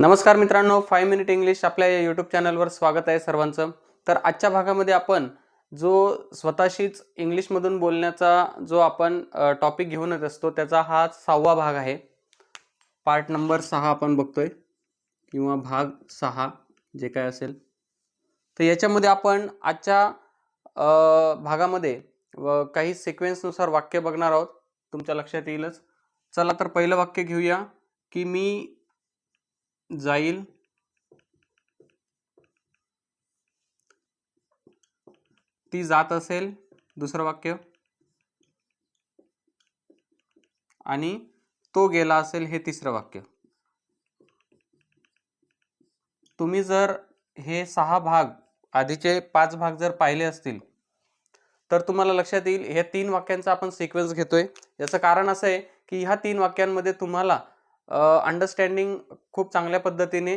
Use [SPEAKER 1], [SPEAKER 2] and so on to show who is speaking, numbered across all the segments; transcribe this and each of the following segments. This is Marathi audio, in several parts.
[SPEAKER 1] नमस्कार मित्रांनो फाय मिनिट इंग्लिश आपल्या या यूट्यूब चॅनलवर स्वागत आहे सर्वांचं. तर आजच्या भागामध्ये आपण जो स्वतःशीच इंग्लिशमधून बोलण्याचा जो आपण टॉपिक घेऊन येत असतो त्याचा हा सहावा भाग आहे. पार्ट नंबर सहा आपण बघतोय किंवा भाग सहा जे काय असेल. तर याच्यामध्ये आपण आजच्या भागामध्ये व काही सिक्वेन्सनुसार वाक्य बघणार आहोत. तुमच्या लक्षात येईलच. चला तर पहिलं वाक्य घेऊया की मी जाईल. ती जात असेल दुसरं वाक्य. आणि तो गेला असेल हे तिसरं वाक्य. तुम्ही जर हे सहा भाग आधीचे पाच भाग जर पाहिले असतील तर तुम्हाला लक्षात येईल ह्या तीन वाक्यांचा आपण सिक्वेन्स घेतोय. याचं कारण असं आहे की ह्या तीन वाक्यांमध्ये तुम्हाला अंडरस्टँडिंग खूप चांगल्या पद्धतीने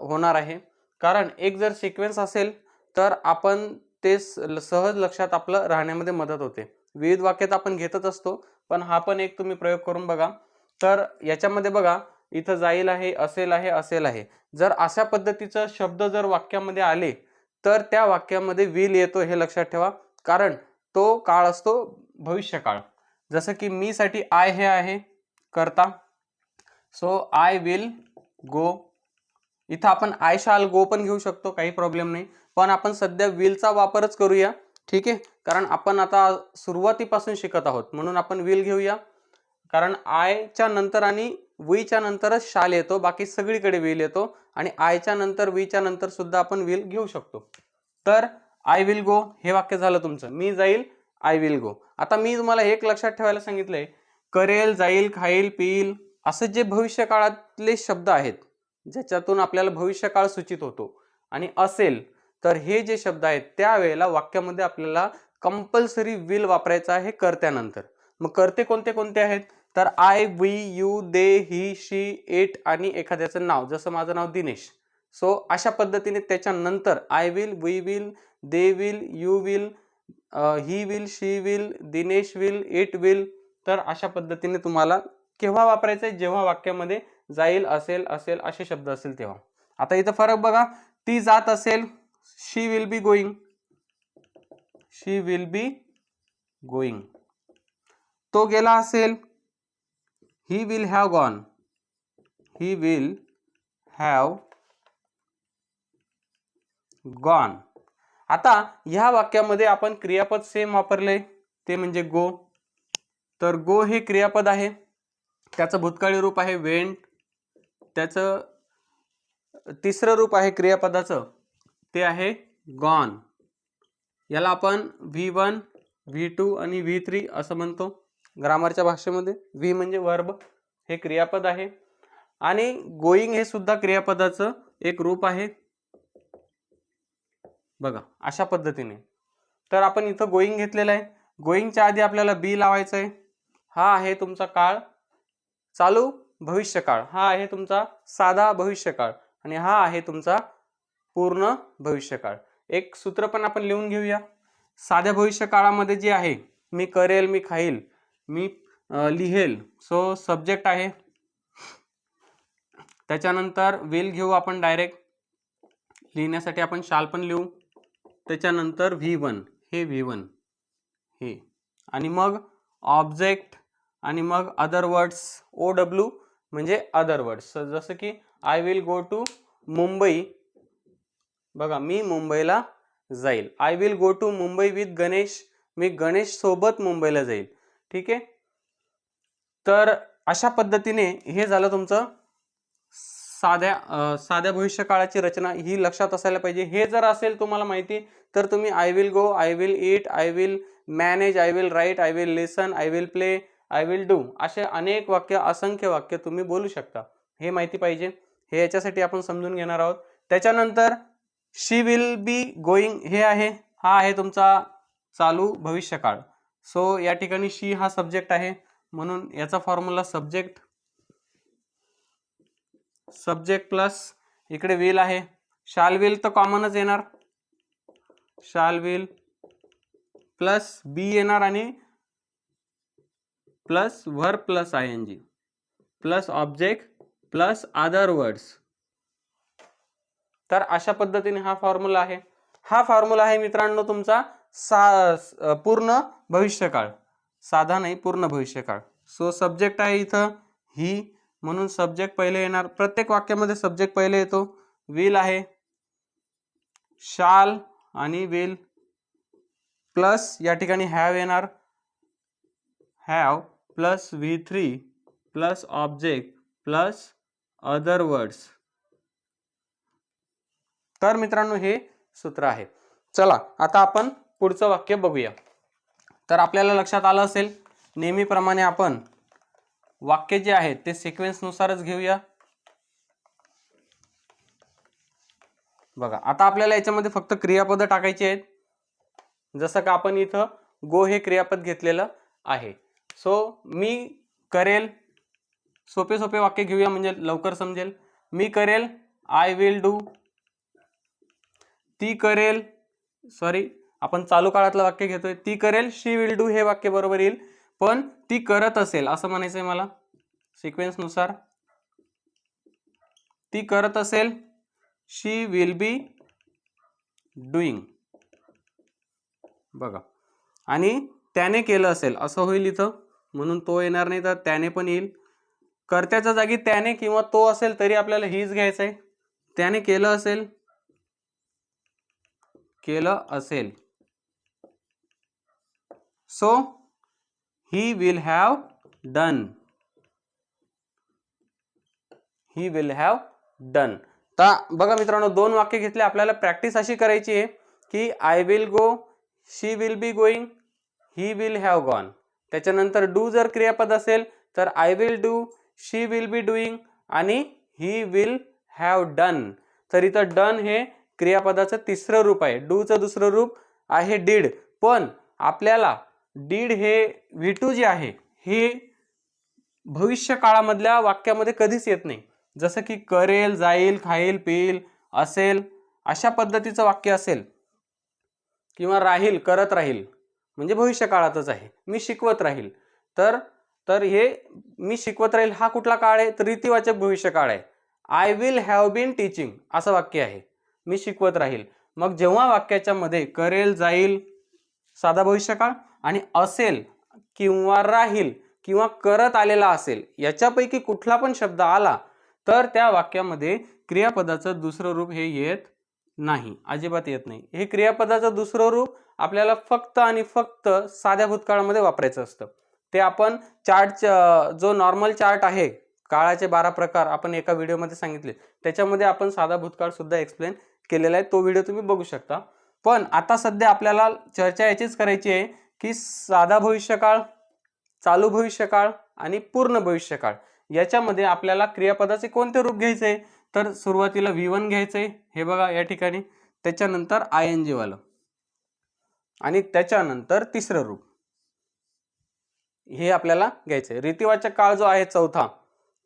[SPEAKER 1] होणार आहे. कारण एक जर सिक्वेन्स असेल तर आपण ते स- सहज लक्षात आपलं राहण्यामध्ये मदत होते. विविध वाक्यात आपण घेतच असतो पण हा पण एक तुम्ही प्रयोग करून बघा. तर याच्यामध्ये बघा इथं जाईल आहे असेल आहे असेल आहे. जर अशा पद्धतीचं शब्द जर वाक्यामध्ये आले तर त्या वाक्यामध्ये विल येतो हे लक्षात ठेवा. कारण तो काळ असतो भविष्यकाळ. जसं की मीसाठी आय हे आहे करता. सो आय विल गो इथं आपण आय शाल गो पण घेऊ शकतो काही प्रॉब्लेम नाही. पण आपण सध्या विलचा वापरच करूया. ठीक आहे? कारण आपण आता सुरुवातीपासून शिकत आहोत. म्हणून आपण विल घेऊया. कारण आयच्या नंतर आणि वीच्या नंतरच शाल येतो. बाकी सगळीकडे विल येतो. आणि आयच्या नंतर वीच्या नंतर सुद्धा आपण विल घेऊ शकतो. तर आय विल गो हे वाक्य झालं तुमचं. मी जाईल आय विल गो आता मी तुम्हाला एक लक्षात ठेवायला सांगितलंय. करेल जाईल खाईल पिईल. असं जे भविष्यकाळातले शब्द आहेत ज्याच्यातून आपल्याला भविष्यकाळ सूचित होतो आणि असेल तर हे जे शब्द आहेत त्यावेळेला वाक्यामध्ये आपल्याला कंपल्सरी विल वापरायचं आहे करत्यानंतर मग करते कोणते कोणते आहेत? तर I we you they he she it आणि एखाद्याचं नाव जसं माझं नाव दिनेश. सो अशा पद्धतीने त्याच्यानंतर I will we will they will you will he will she will Dinesh will it will तर अशा पद्धतीने तुम्हाला केव्हा वापरायचं आहे जेव्हा वाक्यामध्ये जाईल असेल असेल असे शब्द असेल तेव्हा. आता इथं फरक बघा. ती जात असेल she will be going she will be going तो गेला असेल he will have gone he will have gone आता ह्या वाक्यामध्ये आपण क्रियापद सेम वापरले ते म्हणजे गो तर गो हे क्रियापद आहे. त्याचं भूतकाळी रूप आहे वेंट त्याचं तिसरं रूप आहे क्रियापदाचं ते आहे गॉन. याला आपण व्ही वन व्ही टू आणि व्ही थ्री असं म्हणतो. ग्रामरच्या भाषेमध्ये व्ही म्हणजे वर्ब हे क्रियापद आहे. आणि गोईंग हे सुद्धा क्रियापदाचं एक रूप आहे. बघा अशा पद्धतीने. तर आपण इथं गोईंग घेतलेलं आहे. गोईंगच्या आधी आपल्याला बी लावायचं आहे हा आहे तुमचा काळ. चालू भविष्यकाळ. हा आहे तुमचा साधा भविष्यकाळ आणि हा आहे तुमचा पूर्ण भविष्यकाळ. एक सूत्र पण आपण लिहून घेऊया. साध्या भविष्यकाळामध्ये जे आहे मी करेल मी खाईल मी लिहेल सो सब्जेक्ट आहे. त्याच्यानंतर विल घेऊ आपण डायरेक्ट लिहिण्यासाठी आपण शाल पण लिहू. त्याच्यानंतर व्ही वन हे व्ही वन हे. आणि मग ऑब्जेक्ट आणि मग अदर वर्ड्स ओ डब्ल्यू म्हणजे अदर वर्ड्स जसं की I will go to Mumbai. बघा मी मुंबईला जाईल. I will go to Mumbai with Ganesh. मी गणेश सोबत मुंबईला जाईल. ठीक आहे? तर अशा पद्धतीने हे झालं तुमचं साध्या साध्या भविष्यकाळाची रचना. ही लक्षात असायला पाहिजे. हे जर असेल तुम्हाला माहिती तर तुम्ही I will go I will eat I will manage I will write I will listen I will play I will do असे अनेक वाक्य असंख्य वाक्य तुम्ही बोलू शकता. हे माहिती पाहिजे. हे याच्यासाठी आपण समजून घेणार आहोत. त्याच्यानंतर शी विल बी गोईंग हे आहे. हा आहे तुमचा चालू भविष्यकाळ. सो या ठिकाणी शी हा सब्जेक्ट आहे. म्हणून याचा फॉर्म्युला सब्जेक्ट सब्जेक्ट प्लस इकडे विल आहे. शाल विल तर कॉमनच येणार. शाल विल प्लस बी येणार आणि plus verb plus I N G plus object plus other words. तर अशा पद्धतीने हा फॉर्म्युला आहे. हा फॉर्म्युला आहे मित्रांनो तुमचा सा पूर्ण भविष्यकाळ. साधा नाही पूर्ण भविष्यकाळ. सो सब्जेक्ट आहे इथं ही म्हणून सब्जेक्ट पहिले येणार. प्रत्येक वाक्यामध्ये सब्जेक्ट पहिले येतो. विल आहे. शाल आणि विल प्लस या ठिकाणी हॅव येणार. Have plus V three plus object plus other words. तर मित्रांनो हे सूत्र आहे. चला आता आपण पुढचं वाक्य बघूया. तर आपल्याला लक्षात आलं असेल नेहमीप्रमाणे आपण वाक्य जे आहेत ते सिक्वेन्सनुसारच घेऊया. बघा आता आपल्याला याच्यामध्ये फक्त क्रियापदं टाकायची आहेत. जसं का आपण इथं गो हे क्रियापद घेतलेलं आहे. सो मी करेल. सोपे सोपे वाक्य घेऊया म्हणजे लवकर समजेल. मी करेल आय विल डू ती करेल सॉरी आपण चालू काळातलं वाक्य घेतोय. ती करेल शी विल डू हे वाक्य बरोबर येईल. पण ती करत असेल असं म्हणायचंय मला. सिक्वेन्सनुसार ती करत असेल शी विल बी डुईंग बघा. आणि त्याने केलं असेल असं होईल इथं. म्हणून तो येणार नाही तर त्याने पण येईल. कर्त्याच्या जागी त्याने किंवा तो असेल तरी आपल्याला हीच घ्यायचं आहे. त्याने केलं असेल. केलं असेल. So he will have done he will have done तर बघा मित्रांनो दोन वाक्य घेतले. आपल्याला प्रॅक्टिस अशी करायची आहे की I will go she will be going he will have gone त्याच्यानंतर डू जर क्रियापद असेल तर I will do she will be doing आणि ही विल हॅव डन. तर इथं डन हे क्रियापदाचं तिसरं रूप आहे. डूचं दुसरं रूप आहे डीड. पण आपल्याला डीड हे व्ही टू जे आहे हे भविष्य काळामधल्या वाक्यामध्ये कधीच येत नाही. जसं की करेल जाईल खाईल पिईल असेल अशा पद्धतीचं वाक्य असेल. किंवा राहील करत राहील. म्हणजे भविष्य काळातच आहे. मी शिकवत राहील. तर तर हे मी शिकवत राहील हा कुठला काळ आहे? तर रीतिवाचक भविष्य काळ आहे. I will have been teaching असं वाक्य आहे. मी शिकवत राहील. मग जेव्हा वाक्याच्या मध्ये करेल जाईल साधा भविष्यकाळ आणि असेल किंवा राहील किंवा करत आलेला असेल याच्यापैकी कुठला पण शब्द आला तर त्या वाक्यामध्ये क्रियापदाचं दुसरं रूप हे येत नाही अजिबात येत नाही. हे क्रियापदाचं दुसरं रूप आपल्याला फक्त आणि फक्त साध्या भूतकाळामध्ये वापरायचं असतं. ते आपण चार्ट जो नॉर्मल चार्ट आहे काळाचे बारा प्रकार आपण एका व्हिडिओमध्ये सांगितले त्याच्यामध्ये आपण साधा भूतकाळ सुद्धा एक्सप्लेन केलेला आहे. तो व्हिडिओ तुम्ही बघू शकता. पण आता सध्या आपल्याला चर्चा याचीच करायची आहे की साधा भविष्यकाळ चालू भविष्यकाळ आणि पूर्ण भविष्यकाळ याच्यामध्ये आपल्याला क्रियापदाचे कोणते रूप घ्यायचे? तर सुरुवातीला व्ही वन आहे हे बघा या ठिकाणी. त्याच्यानंतर आय एन वालं. आणि त्याच्यानंतर तिसरं रूप. हे आपल्याला घ्यायचं आहे रीतिवाचक काळ जो आहे चौथा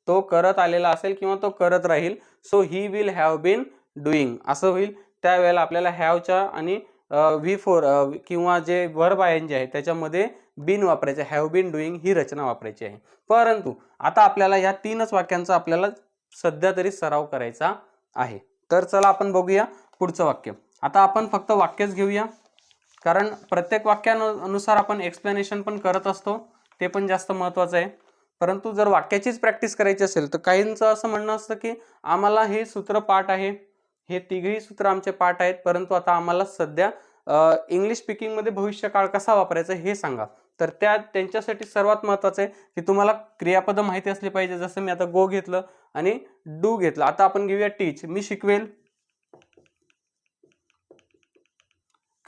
[SPEAKER 1] तो करत आलेला असेल किंवा तो करत राहील so he will have been doing असं होईल. त्यावेळेला आपल्याला हॅवच्या आणि व्ही फोर किंवा जे वर्ब आय एन जे आहे त्याच्यामध्ये बिन वापरायचे. हॅव बीन डुईंग ही रचना वापरायची आहे. परंतु आता आपल्याला या तीनच वाक्यांचा आपल्याला सध्या तरी सराव करायचा आहे. तर चला आपण बघूया पुढचं वाक्य. आता आपण फक्त वाक्यच घेऊया. कारण प्रत्येक वाक्यानुसार आपण एक्सप्लेनेशन पण करत असतो. ते पण जास्त महत्त्वाचं आहे. परंतु जर वाक्याचीच प्रॅक्टिस करायची असेल तर काहींचं असं म्हणणं असतं की आम्हाला हे सूत्र पाठ आहे. हे तिघही सूत्र आमचे पाठ आहेत. परंतु आता आम्हाला सध्या इंग्लिश स्पीकिंगमध्ये भविष्यकाळ कसा वापरायचा हे सांगा. तर त्या त्यांच्यासाठी सर्वात महत्त्वाचं आहे की तुम्हाला क्रियापदं माहिती असली पाहिजे. जसं मी आता गो घेतलं आणि डू घेतलं. आता आपण घेऊया टीच मी शिकवेल.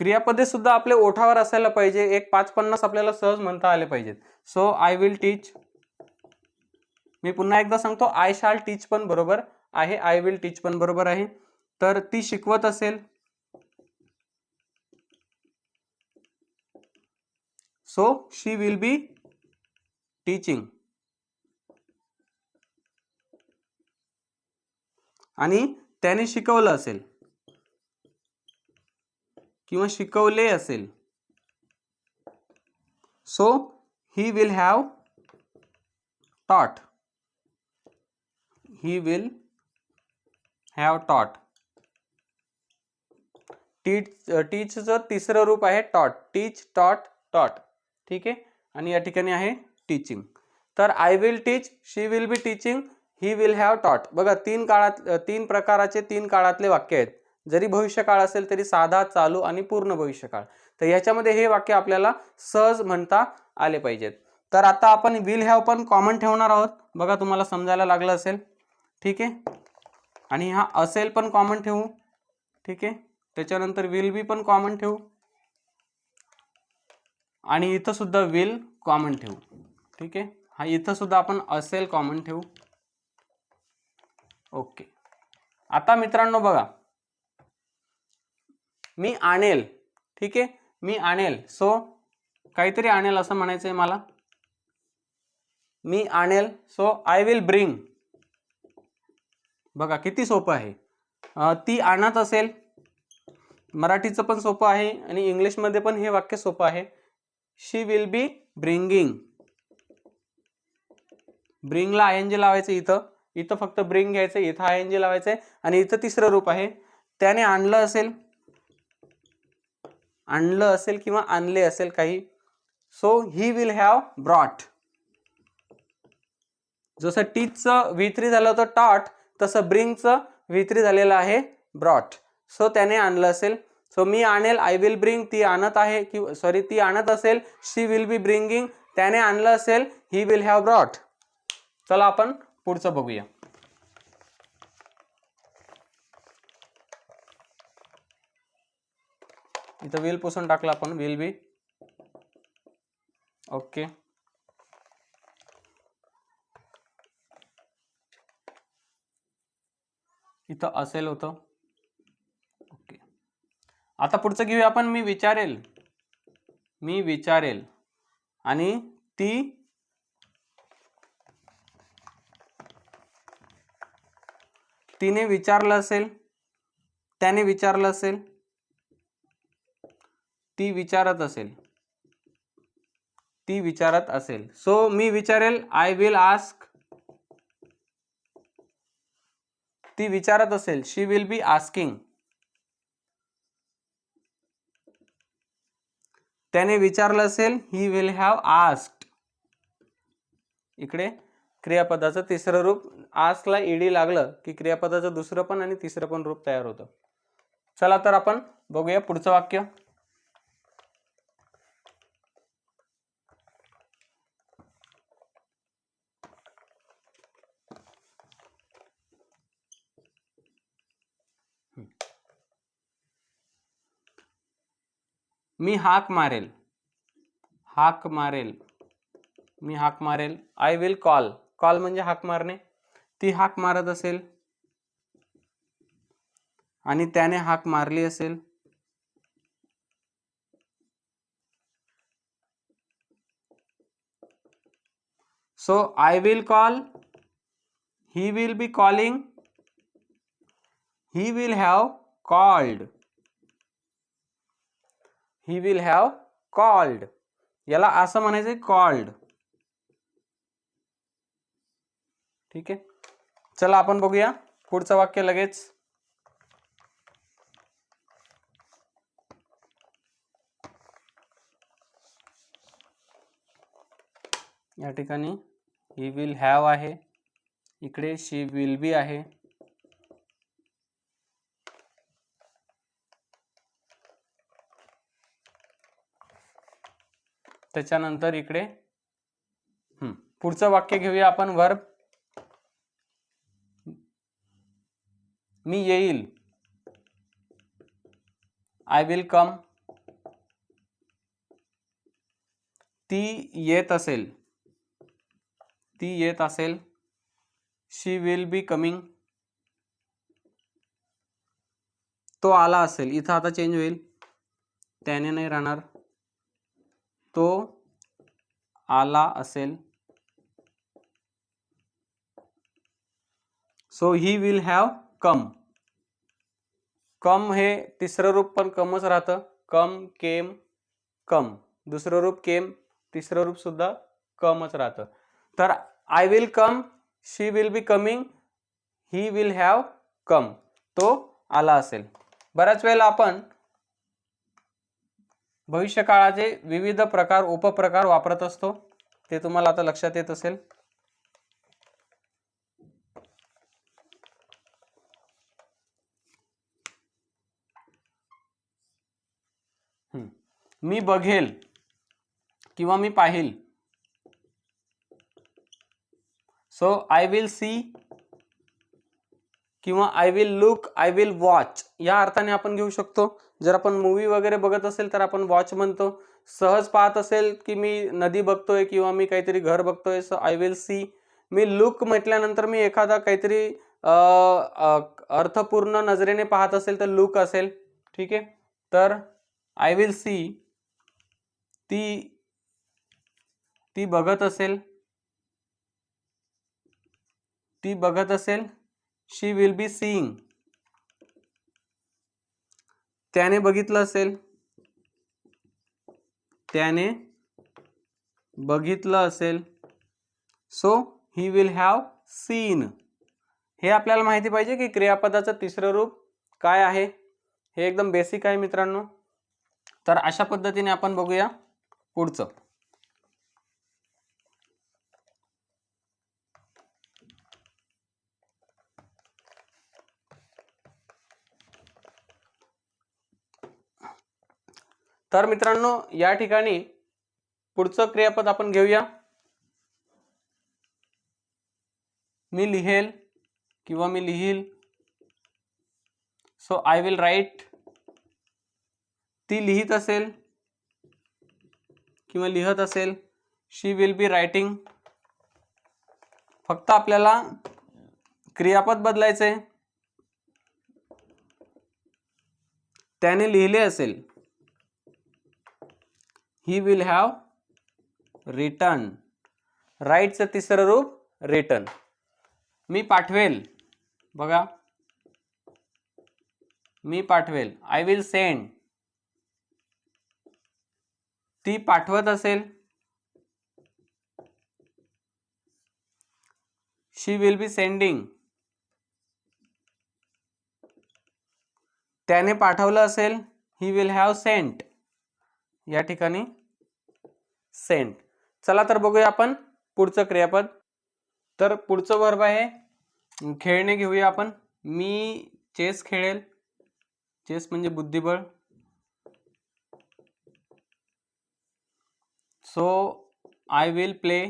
[SPEAKER 1] क्रियापदे सुद्धा आपले ओठावर असायला पाहिजे. एक पाच पन्नास आपल्याला सहज म्हणता आले पाहिजेत. सो आय विल टीच मी पुन्हा एकदा सांगतो आय शाल टीच पण बरोबर आहे. आय विल टीच पण बरोबर आहे. तर ती शिकवत असेल. So she will be teaching आणि त्याने शिकवलं असेल. किंवा शिकवले असेल. So he will have taught he will have taught teach टीचचं तिसरं रूप आहे टॉट टीच टॉट टॉट ठीक आहे? आणि या ठिकाणी आहे टीचिंग तर I will teach she will be teaching he will have taught बघा तीन काळात तीन प्रकाराचे तीन काळातले वाक्य आहेत. जरी भविष्यकाळ असेल तरी साधा चालू आणि पूर्ण भविष्यकाळ. तर ह्याच्यामध्ये हे वाक्य आपल्याला सहज म्हणता आले पाहिजेत. तर आता आपण विल हॅव पण कॉमन ठेवणार आहोत. बघा तुम्हाला समजायला लागलं असेल. ठीक आहे? आणि हा असेल पण कॉमन ठेवू. ठीक आहे? त्याच्यानंतर विल बी पण कॉमन ठेवू. आणि इथं सुद्धा विल कॉमन ठेवू. ठीक आहे? हा इथं सुद्धा आपण असेल कॉमन ठेवू. ओके आता मित्रांनो बघा. मी आणेल. ठीक आहे? मी आणेल. सो काहीतरी आणेल असं म्हणायचं आहे मला. मी आणेल. सो आय विल ब्रिंग बघा किती सोपं आहे. ती आणत असेल. मराठीचं पण सोपं आहे आणि इंग्लिशमध्ये पण हे वाक्य सोपं आहे. शी विल बी ब्रिंगिंग ब्रिंगला आय एन जी लावायचं इथं. इथं फक्त ब्रिंग घ्यायचं इथं आय एन जी लावायचं आहे आणि इथं तिसरं रूप आहे. त्याने आणलं असेल आणलं असेल किंवा आणले असेल काही so he will have brought जसं टीचचं व्ही थ्री झालं होतं टॉट तसं ब्रिंगचं व्ही थ्री झालेलं आहे ब्रॉट सो त्याने आणलं असेल सो मी आणेल आय विल ब्रिंग ती आणत आहे की सॉरी ती आणत असेल शी विल बी ब्रिंगिंग त्याने आणलं असेल ही विल हॅव ब्रॉट चला आपण पुढचं बघूया. इथं विल पुसून टाकलं आपण विल बी ओके इथं असेल होतं. आता पुढचं घेऊया आपण मी विचारेल. मी विचारेल. आणि ती तिने विचारलं असेल त्याने विचारलं असेल ती विचारत असेल ती विचारत असेल. सो मी विचारेल आय विल आस्क ती विचारत असेल शी विल बी आस्किंग त्याने विचारलं असेल ही विल हॅव आस्ट इकडे क्रियापदाचं तिसरं रूप आस्कला ईडी लागलं की क्रियापदाचं दुसरं पण आणि तिसरं पण रूप तयार होतं. चला तर आपण बघूया पुढचं वाक्य. मी हाक मारेल. हाक मारेल. मी हाक मारेल. आय विल कॉल कॉल म्हणजे हाक मारणे. ती हाक मारत असेल. आणि त्याने हाक मारली असेल. So I will call he will be calling he will have called he will have called याला असं म्हणायचं कॉल्ड ठीक आहे? चला आपण बघूया. पुढचं वाक्य लगेच. या ठिकाणी ही विल हॅव आहे. इकडे शी विल बी आहे. त्याच्यानंतर इकडे पुढचं वाक्य घेऊया आपण वर्ब मी येईल. आय विल कम ती येत असेल. ती येत असेल. शी विल बी कमिंग तो आला असेल. इथं आता चेंज होईल. त्याने नाही राहणार. तो आला असेल. So he will have come come हे तिसरं रूप पण कमच राहतं. कम केम कम दुसरं रूप केम तिसरं रूप सुद्धा कमच राहतं. तर I will come she will be coming he will have come तो आला असेल. बऱ्याच वेळेला आपण भविष्यकाळाचे विविध प्रकार उपप्रकार वापरत असतो. ते तुम्हाला आता लक्षात येत असेल. मी बघेल किंवा मी पाहिल. सो आय विल सी किंवा I will look I will watch या अर्थाने आपण घेऊ शकतो. जर आपण मूवी वगैरे बघत असेल तर आपण वॉच म्हणतो. सहज पाहत असेल की मी नदी बघतोय किंवा मी काहीतरी घर बघतोय सो आय विल सी मी लुक म्हटल्यानंतर मी एखादा काहीतरी अर्थपूर्ण नजरेने पाहत असेल तर लुक असेल. ठीक आहे? तर आय विल सी ती ती बघत असेल. ती बघत असेल. शी विल बी सीईंग त्याने बघितलं असेल. त्याने बघितलं असेल. So he will have seen हे आपल्याला माहिती पाहिजे की क्रियापदाचं तिसरं रूप काय आहे? हे एकदम बेसिक आहे मित्रांनो. तर अशा पद्धतीने आपण बघूया पुढचं. तर मित्रांनो या ठिकाणी पुढचं क्रियापद आपण घेऊया. मी लिहेल किंवा मी लिहील. सो आय विल राईट ती लिहित असेल किंवा लिहत असेल शी विल बी रायटिंग फक्त आपल्याला क्रियापद बदलायचे त्याने लिहिले असेल. ही विल हॅव रिटर्न राईटचं तिसरं रूप रिटर्न मी पाठवेल. बघा. मी पाठवेल. आय विल सेंड ती पाठवत असेल. शी विल बी सेंडिंग त्याने पाठवलं असेल. ही विल हॅव सेंट या ठिकाणी सेंट चला तर बघूया आपण पुढचं क्रियापद. तर पुढचं वर्ब आहे खेळणे घेऊया आपण. मी चेस खेळेल. चेस म्हणजे बुद्धिबळ. So I will play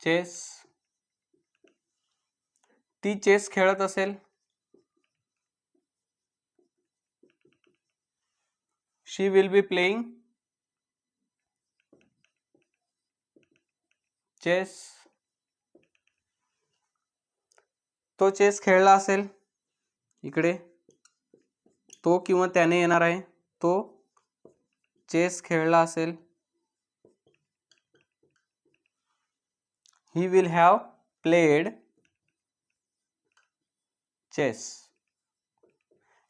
[SPEAKER 1] chess ती चेस खेळत असेल. She will be playing chess तो चेस खेळला असेल. इकडे. तो किंवा त्याने येणार आहे. तो चेस खेळला असेल. He will have played chess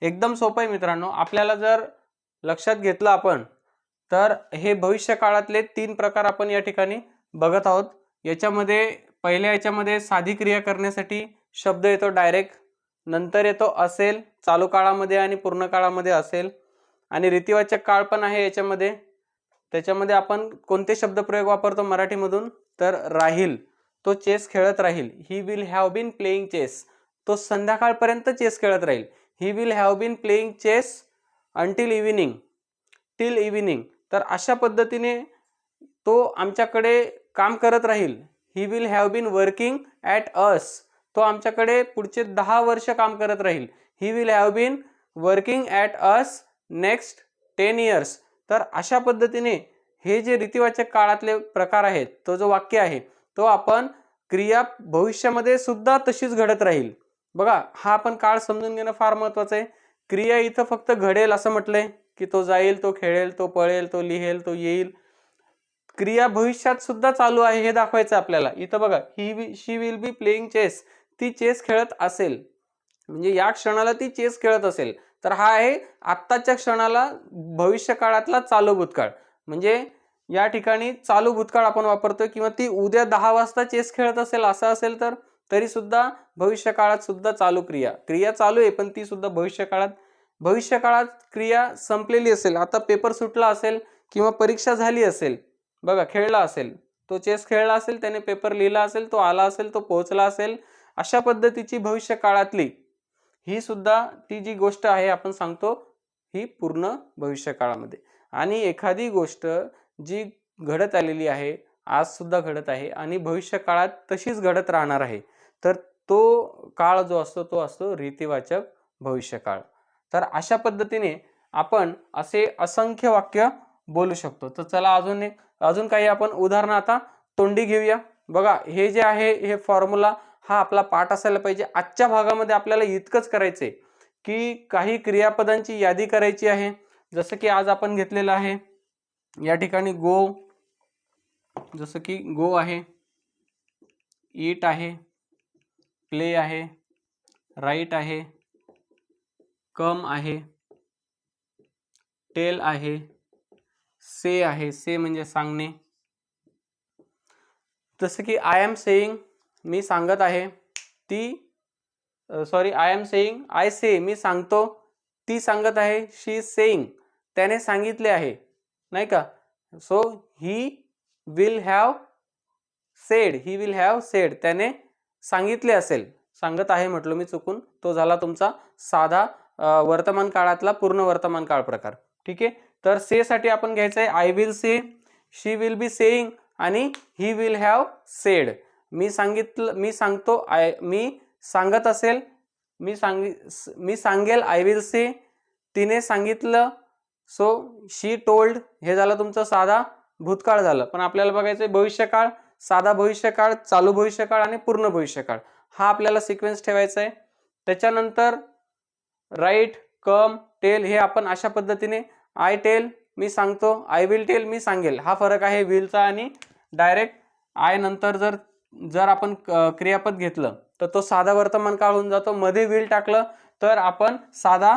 [SPEAKER 1] एकदम सोपं आहे मित्रांनो. आपल्याला जर लक्षात घेतलं आपण तर हे भविष्य काळातले तीन प्रकार आपण या ठिकाणी बघत आहोत. याच्यामध्ये पहिल्या याच्यामध्ये साधी क्रिया करण्यासाठी शब्द येतो डायरेक्ट नंतर येतो असेल चालू काळामध्ये आणि पूर्ण काळामध्ये असेल. आणि रीतिवाचक काळ पण आहे याच्यामध्ये. त्याच्यामध्ये आपण कोणते शब्दप्रयोग वापरतो मराठीमधून? तर राहील तो चेस खेळत राहील. He will have been playing chess तो संध्याकाळपर्यंत चेस खेळत राहील. He will have been playing chess until evening till evening तर अशा पद्धतीने तो आमच्याकडे काम करत राहील. He will have been working at us तो आमच्याकडे पुढचे दहा वर्ष काम करत राहील. He will have been working at us next ten years तर अशा पद्धतीने हे जे रीतिवाचक काळातले प्रकार आहेत तो जो वाक्य आहे तो आपण क्रिया भविष्यामध्ये सुद्धा तशीच घडत राहील. बघा हा आपण काळ समजून घेणं फार महत्त्वाचं आहे. क्रिया इथं फक्त घडेल असं म्हटलंय की तो जाईल तो खेळेल तो पळेल तो लिहेल तो येईल. क्रिया भविष्यात सुद्धा चालू आहे हे दाखवायचं आपल्याला. इथं बघा ही she will be playing chess ती चेस खेळत असेल. म्हणजे या क्षणाला ती चेस खेळत असेल. तर हा आहे आत्ताच्या क्षणाला भविष्य काळातला चालू भूतकाळ. म्हणजे या ठिकाणी चालू भूतकाळ आपण वापरतोय किंवा ती उद्या दहा वाजता चेस खेळत असेल असं असेल तर तरी सुद्धा भविष्य काळात सुद्धा चालू क्रिया. क्रिया चालू आहे पण ती सुद्धा भविष्य काळात भविष्य काळात क्रिया संपलेली असेल आता पेपर सुटला असेल किंवा परीक्षा झाली असेल बघा खेळला असेल तो चेस खेळला असेल त्याने पेपर लिहिला असेल तो आला असेल तो पोहोचला असेल अशा पद्धतीची भविष्य काळातली ही सुद्धा ती जी गोष्ट आहे आपण सांगतो ही पूर्ण भविष्य काळामध्ये आणि एखादी गोष्ट जी घडत आलेली आहे आज सुद्धा घडत आहे आणि भविष्य काळात तशीच घडत राहणार आहे तर तो काळ जो असतो तो असतो रीतिवाचक भविष्यकाळ. तर अशा पद्धतीने आपण असे असंख्य वाक्य बोलू शकतो. तर चला अजून एक अजून काही आपण उदाहरणं आता तोंडी घेऊया. बघा हे जे आहे हे फॉर्म्युला हा आपला पाठ असायला पाहिजे. आजच्या भागामध्ये आपल्याला इतकंच करायचंय की काही क्रियापदांची यादी करायची आहे. जसं की आज आपण घेतलेलं आहे या ठिकाणी गो जसं की गो आहे ईट आहे प्ले आहे, राईट आहे, कम आहे, टेल आहे, से आहे. से म्हणजे सांगणे. जसं की आय एम सेईंग मी सांगत आहे, ती sorry I am saying I say मी सांगतो, ती सांगत आहे शी सेईंग त्याने सांगितले आहे, नाही का? So he will have said he will have said त्याने सांगितले असेल सांगत आहे म्हटलो मी चुकून तो झाला तुमचा साधा वर्तमान काळातला पूर्ण वर्तमान काळ प्रकार. ठीक आहे? तर से साठी आपण घ्यायचं आहे I will say she will be saying आणि ही विल हॅव सेड मी सांगितलं मी सांगतो आय मी सांगत असेल मी सांग मी सांगेल आय विल से तिने सांगितलं सो शी टोल्ड हे झालं तुमचं साधा भूतकाळ झालं. पण आपल्याला बघायचं आहे भविष्यकाळ साधा भविष्यकाळ चालू भविष्यकाळ आणि पूर्ण भविष्यकाळ. हा आपल्याला सिक्वेन्स ठेवायचा आहे. त्याच्यानंतर राईट कम टेल हे आपण अशा पद्धतीने आय टेल मी सांगतो आय विल टेल मी सांगेल. हा फरक आहे विलचा आणि डायरेक्ट आय नंतर जर जर आपण क- क्रियापद घेतलं तर तो साधा वर्तमान काळ होऊन जातो. मध्ये विल टाकलं तर आपण साधा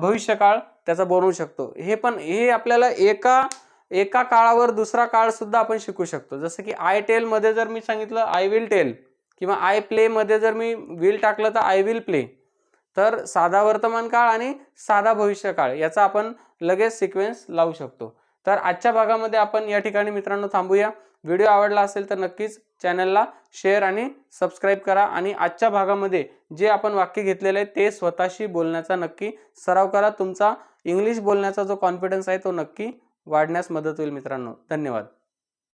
[SPEAKER 1] भविष्यकाळ त्याचा बनवू शकतो. हे पण हे आपल्याला एका एका काळावर दुसरा काळ सुद्धा आपण शिकू शकतो. जसं की आय टेल मध्ये जर मी सांगितलं आय विल टेल किंवा आय प्ले मध्ये जर मी विल टाकलं तर आय विल प्ले तर साधा वर्तमान काळ आणि साधा भविष्य काळ याचा आपण लगेच सिक्वेन्स लावू शकतो. तर आजच्या भागामध्ये आपण या ठिकाणी मित्रांनो थांबूया. व्हिडिओ आवडला असेल तर नक्कीच चॅनलला शेअर आणि सबस्क्राईब करा आणि आजच्या भागामध्ये जे आपण वाक्य घेतलेले आहे ते स्वतःशी बोलण्याचा नक्की सराव करा. तुमचा इंग्लिश बोलण्याचा जो कॉन्फिडन्स आहे तो नक्की वाढण्यास मदत होईल मित्रांनो. धन्यवाद.